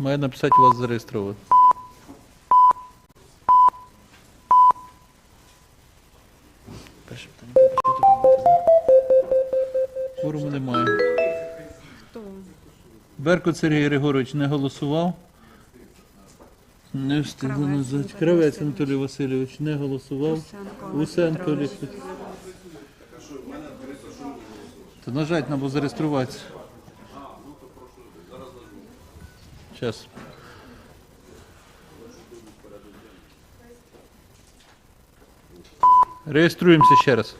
Має написати вас зареєстровано. Перше питання. Форуму немає. Хто? Беркут Сергій Григорович не голосував. Не встиг назад. Кравець Анатолій Васильович не голосував. Петро Олег. То нажать треба зареєструватися. Зараз. Реєструємося ще раз.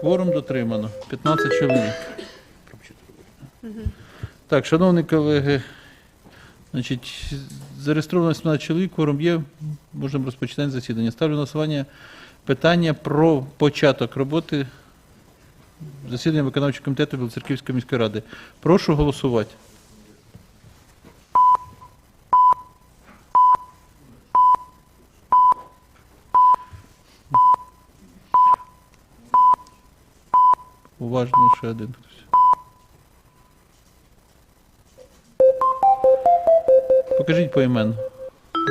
Кворум дотримано. 15 чоловік. Так, шановні колеги, значить, зареєстровано 17 чоловік, кворум є, можемо розпочинати засідання. Ставлю на голосування питання про початок роботи засідання виконавчого комітету Білоцерківської міської ради. Прошу голосувати. Уважно ще один хтось. Покажіть поіменно.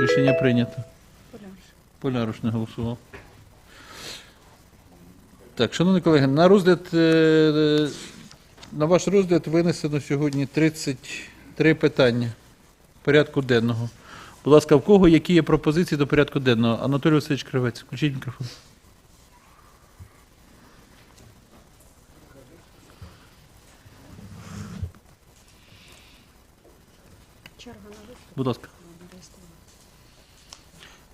Рішення прийнято. Поляш. Поляруш не голосував. Так, шановні колеги, на розгляд, е, на ваш розгляд винесено сьогодні 33 питання порядку денного. Будь ласка, в кого які є пропозиції до порядку денного? Анатолій Васильович Кривець, включіть мікрофон. Будь ласка.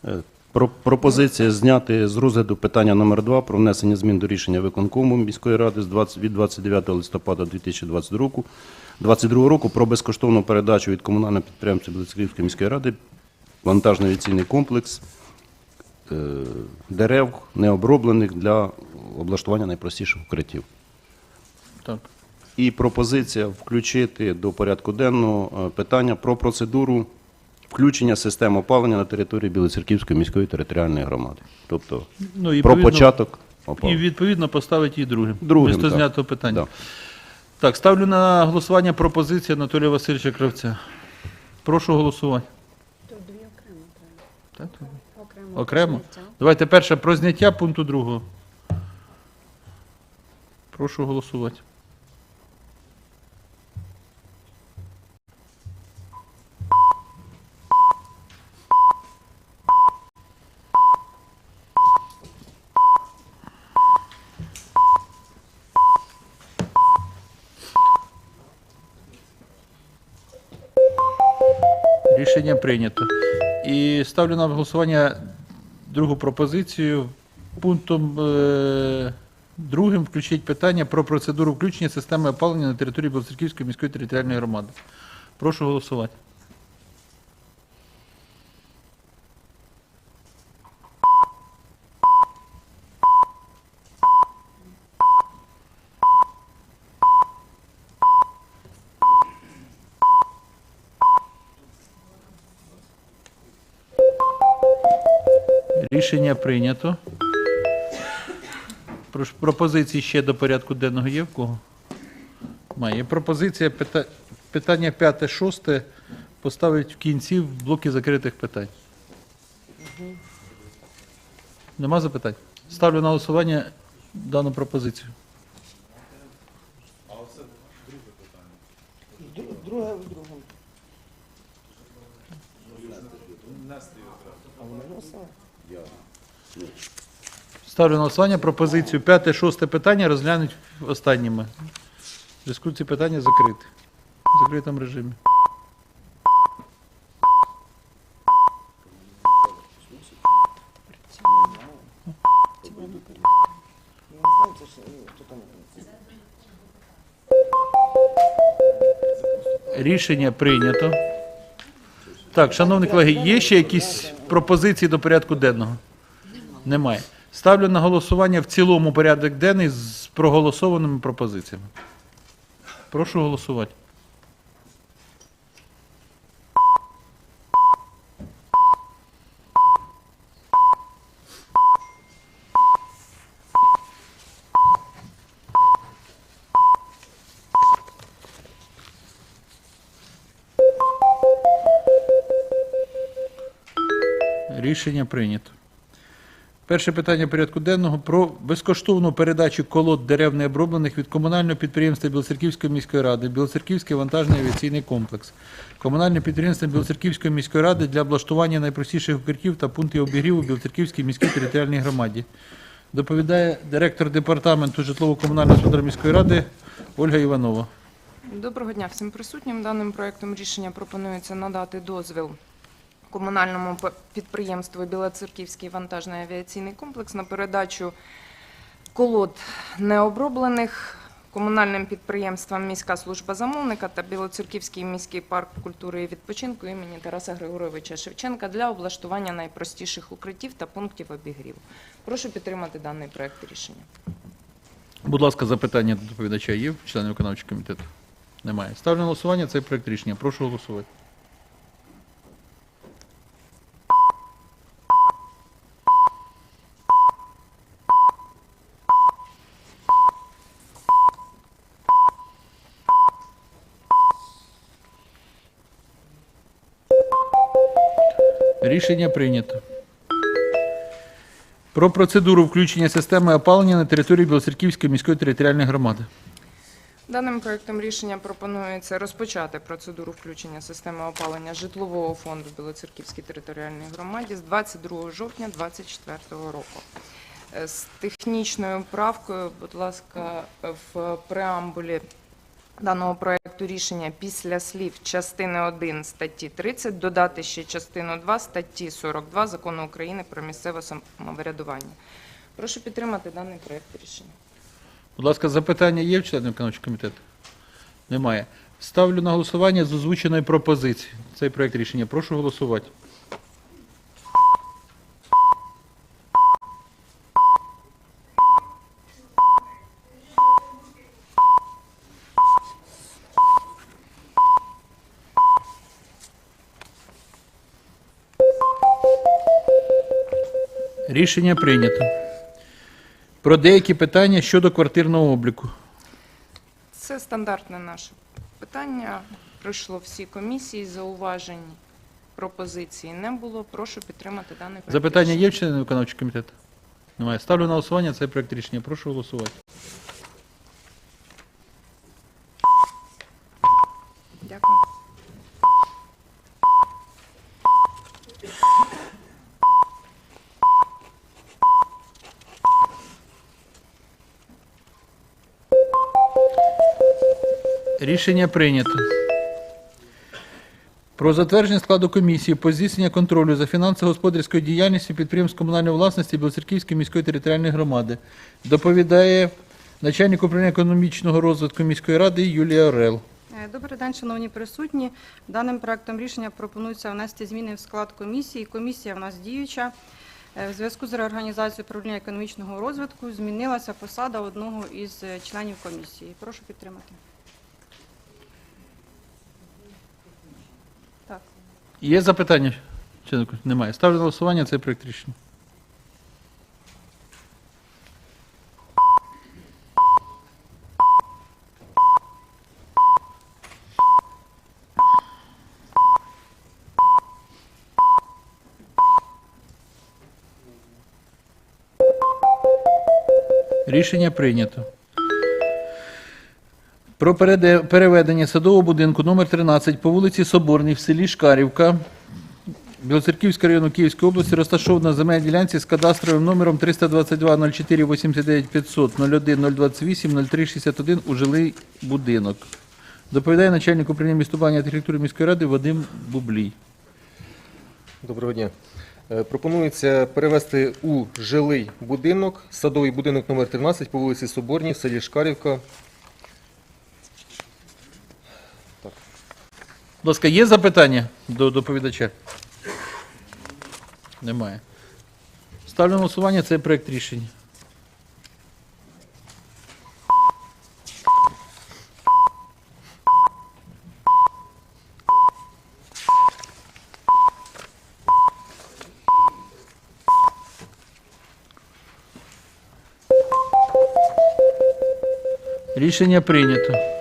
Е, Про пропозиція зняти з розгляду питання номер 2 про внесення змін до рішення виконкому міської ради з 20, від 29 листопада 2022 року, 22 року про безкоштовну передачу від комунального підприємства Білоцерківської міської ради вантажний авіаційний комплекс е, дерев необроблених для облаштування найпростіших укриттів. Так. І пропозиція включити до порядку денного е, питання про процедуру включення систем опалення на території Білоцерківської міської територіальної громади. Тобто Ну, і про початок І відповідно поставити її другим. Другим, так. знятого питання. Да. Так, ставлю на голосування пропозицію Анатолія Васильовича Кравця. Прошу голосувати. Тут дві окремо треба. Так? Окремо. Окремо? Давайте перше про зняття пункту другого. Прошу голосувати. Рішення прийнято. І ставлю на голосування другу пропозицію. Пунктом е, другим включить питання про процедуру включення системи опалення на території Білоцерківської міської територіальної громади. Прошу голосувати. Рішення прийнято. Пропозиції ще до порядку денного є в кого? Має. Пропозиція питання 5, 6 поставить в кінці в блоки закритих питань. Нема запитань? Ставлю на голосування дану пропозицію. Друге в другому. А Ставлю на голосування пропозицію 5, 6 питання розглянуть останніми. В питання закриті. В закритому режимі. Рішення прийнято. Так, шановні колеги, є ще якісь пропозиції до порядку денного? Немає. Ставлю на голосування в цілому порядок денний з проголосованими пропозиціями. Прошу голосувати. Рішення прийнято. Перше питання порядку денного про безкоштовну передачу колод дерев необроблених від комунального підприємства Білоцерківської міської ради Білоцерківський вантажний авіаційний комплекс. Комунальне підприємство Білоцерківської міської ради для облаштування найпростіших укриттів та пунктів обігріву Білоцерківській міській територіальній громаді. Доповідає директор департаменту житлово-комунального господарства міської ради Ольга Іванова. Доброго дня всім присутнім. Даним проектом рішення пропонується надати дозвіл комунальному підприємству Білоцерківський вантажний авіаційний комплекс на передачу колод необроблених комунальним підприємствам міська служба замовника та Білоцерківський міський парк культури і відпочинку імені Тараса Григоровича Шевченка для облаштування найпростіших укриттів та пунктів обігріву. Прошу підтримати даний проект рішення. Будь ласка, запитання до доповідача є членів виконавчого комітету? Немає. Ставлю на голосування цей проект рішення. Прошу голосувати. Рішення прийнято. Про процедуру включення системи опалення на території Білоцерківської міської територіальної громади. Даним проектом рішення пропонується розпочати процедуру включення системи опалення житлового фонду Білоцерківській територіальній громаді з 22 жовтня 2024 року. Е, З технічною правкою, будь ласка, в преамбулі даного проекту рішення після слів частини 1 статті 30 додати ще частину 2 статті 42 Закону України про місцеве самоврядування. Прошу підтримати даний проект рішення. Будь ласка, запитання є в членів виконавчого комітету? Немає. Ставлю на голосування з озвученою пропозицією. Цей проект рішення. Прошу голосувати. Рішення прийнято. Про деякі питання щодо квартирного обліку. Це стандартне наше питання. Пройшло всі комісії, зауважень, пропозицій не було. Прошу підтримати даний проект. Запитання є в не виконавчого комітету? Немає. Ставлю на голосування цей проект рішення. Прошу голосувати. Рішення прийнято. Про затвердження складу комісії по здійснення контролю за фінансово-господарською діяльністю підприємств комунальної власності Білоцерківської міської територіальної громади. Доповідає начальник управління економічного розвитку міської ради Юлія Орел. Е, Добрий день, шановні присутні. Даним проектом рішення пропонується внести зміни в склад комісії. Комісія в нас діюча. Е, В зв'язку з реорганізацією управління економічного розвитку змінилася посада одного із е, членів комісії. Прошу підтримати. Є запитання? Комісії? Немає. Ставлю на голосування цей проект рішення. Рішення прийнято. Про переведення садового будинку номер 13 по вулиці Соборній в селі Шкарівка Білоцерківського району Київської області розташована земельна ділянці з кадастровим номером 322 04 89 500 01 028 03 61 у жилий будинок. Доповідає начальник управління містобудування та архітектури міської ради Вадим Бублій. Доброго дня. Е, Пропонується перевести у жилий будинок, садовий будинок номер 13 по вулиці Соборній в селі Шкарівка. Будь ласка, є запитання до доповідача? Немає. Ставлю на голосування цей проект рішення. Рішення прийнято.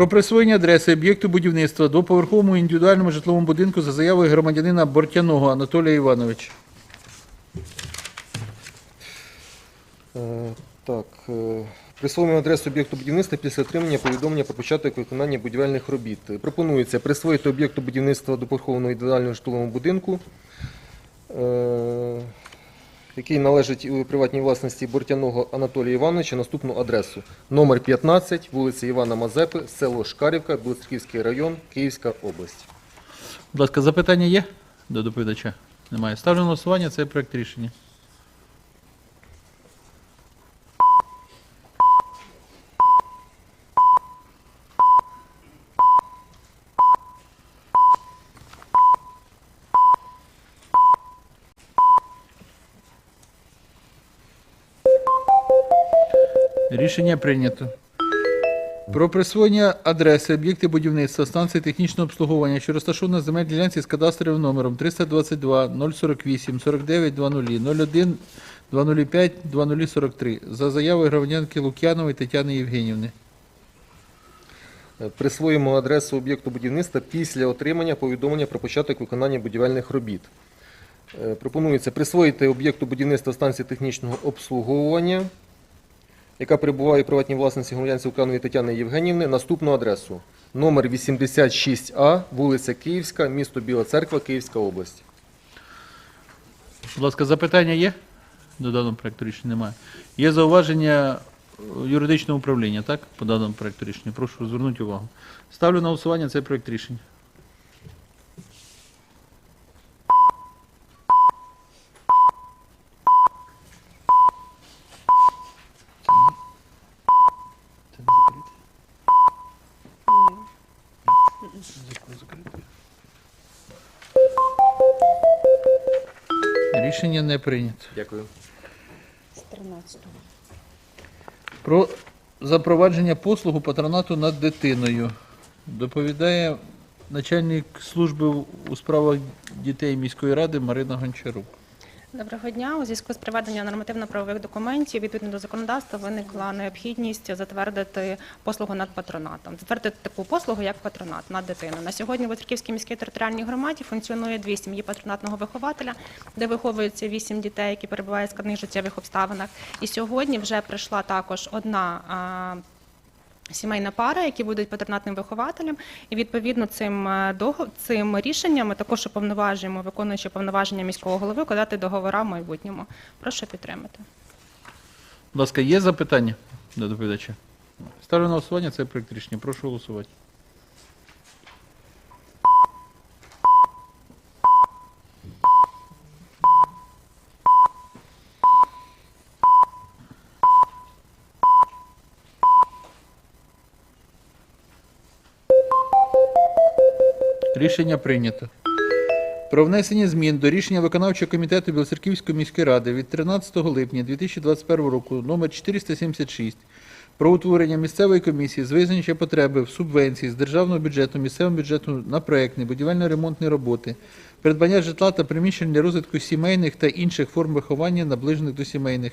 Про присвоєння адреси об'єкту будівництва двоповерховому індивідуальному житловому будинку за заявою громадянина Бортяного Анатолія Івановича. Е, Так, е, присвоюємо адресу об'єкту будівництва після отримання повідомлення про початок виконання будівельних робіт. Пропонується присвоїти об'єкту будівництва двоповерхового індивідуального житловому будинку, е, який належить у приватній власності Бортяного Анатолія Івановича, наступну адресу. Номер 15, вулиця Івана Мазепи, село Шкарівка, Білоцерківський район, Київська область. Будь ласка, запитання є до доповідача? Немає. Ставлю на голосування цей проєкт рішення. Рішення прийнято. Про присвоєння адреси об'єкти будівництва станції технічного обслуговування, що розташована на земельній ділянці з кадастровим номером 322 048 49 00 01 205 2043 за заявою громадянки Лук'янової Тетяни Євгенівни. Присвоїмо адресу об'єкту будівництва після отримання повідомлення про початок виконання будівельних робіт. Е, Пропонується присвоїти об'єкту будівництва станції технічного обслуговування, яка перебуває у приватній власності громадянці Луканової Тетяни Євгенівни, наступну адресу. Номер 86А, вулиця Київська, місто Біла Церква, Київська область. Будь ласка, запитання є? До даного проекту рішення немає. Є зауваження е, юридичного управління, так? По даному проекту рішення. Прошу звернути увагу. Ставлю на голосування цей проект рішення. Прийнято. Дякую. 13-го. Про запровадження послугу патронату над дитиною. Доповідає начальник служби у справах дітей міської ради Марина Гончарук. Доброго дня. У зв'язку з приведенням нормативно-правових документів відповідно до законодавства виникла необхідність затвердити послугу над патронатом. Затвердити таку послугу, як патронат над дитиною. На сьогодні в Отриківській міській територіальній громаді функціонує дві сім'ї патронатного вихователя, де виховується вісім дітей, які перебувають в складних життєвих обставинах. І сьогодні вже прийшла також одна. Сімейна пара, які будуть патронатним вихователем, і відповідно цим е, цим рішенням ми також уповноважуємо, виконуючи повноваження міського голови, укладати договора в майбутньому. Прошу підтримати. Будь ласка, є запитання до доповідача? Ставлю на голосування цей проект рішення. Прошу голосувати. Рішення прийнято. Про внесення змін до рішення виконавчого комітету Білоцерківської міської ради від 13 липня 2021 року номер 476 про утворення місцевої комісії з визначення потреби в субвенції з державного бюджету місцевому бюджету на проектні будівельно-ремонтні роботи, придбання житла та приміщень для розвитку сімейних та інших форм виховання, наближених до сімейних,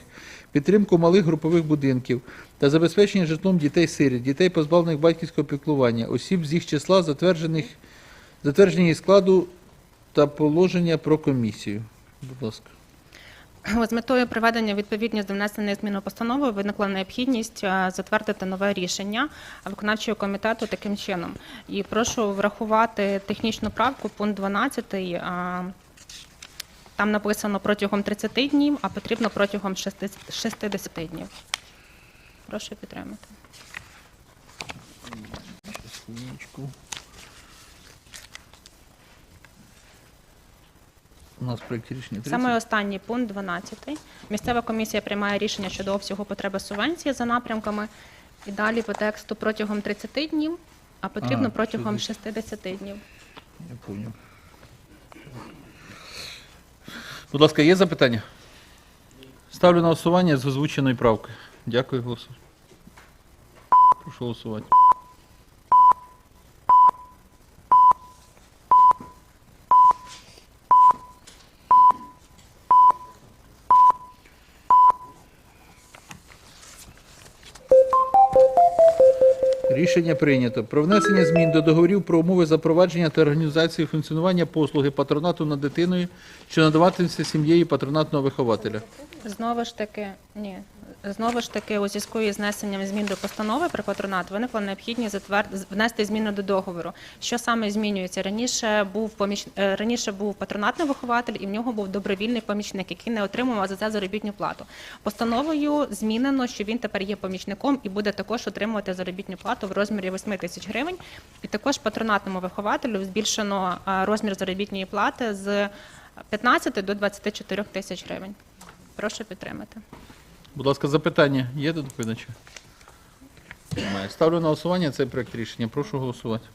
підтримку малих групових будинків та забезпечення житлом дітей-сиріт, дітей, позбавлених батьківського піклування, осіб з їх числа, затверджених затвердження складу та положення про комісію. Будь ласка. З метою приведення відповідність до внесеної зміни постанови виникла необхідність е, затвердити нове рішення виконавчого комітету таким чином. І прошу врахувати технічну правку, пункт 12. е, Там написано протягом 30 днів, а потрібно протягом 60 60 днів. Прошу підтримати. У нас в проєкті рішення 30. Саме останній пункт 12. Місцева комісія приймає рішення щодо обсягу потреби субвенції за напрямками. І далі по тексту протягом 30 днів, а потрібно Ага, протягом 60. 60 днів. Я понял. Будь ласка, є запитання? Ставлю на голосування з озвученою правкою. Дякую, голосу. Прошу голосувати. Рішення прийнято. Про внесення змін до договорів про умови запровадження та організації функціонування послуги патронату над дитиною, що надаватиметься сім'єю патронатного вихователя. Знову ж таки, ні. Знову ж таки, у зв'язку із внесенням змін до постанови про патронат виникла необхідність затвер... внести зміни до договору. Що саме змінюється? Раніше був поміч... е, раніше був патронатний вихователь, і в нього був добровільний помічник, який не отримував за це заробітну плату. Постановою змінено, що він тепер є помічником і буде також отримувати заробітну плату в розмірі 8 тисяч гривень. І також патронатному вихователю збільшено е, розмір заробітної плати з 15 до 24 тисяч гривень. Прошу підтримати. Будь ласка, запитання є до доповідача? Немає. Ставлю на голосування цей проект рішення. Прошу голосувати.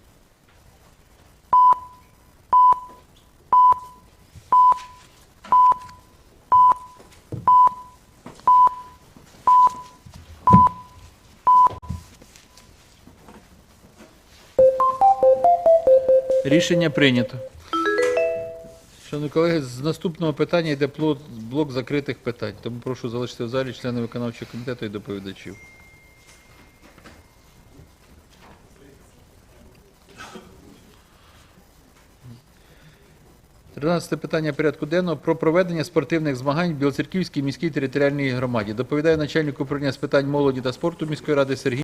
Рішення прийнято. Шановні колеги, з наступного питання йде плод- блок закритих питань. Тому прошу залишити в залі члени виконавчого комітету і доповідачів. Тринадцяте питання порядку денного про проведення спортивних змагань в Білоцерківській міській територіальній громаді. Доповідає начальник управління з питань молоді та спорту міської ради Сергій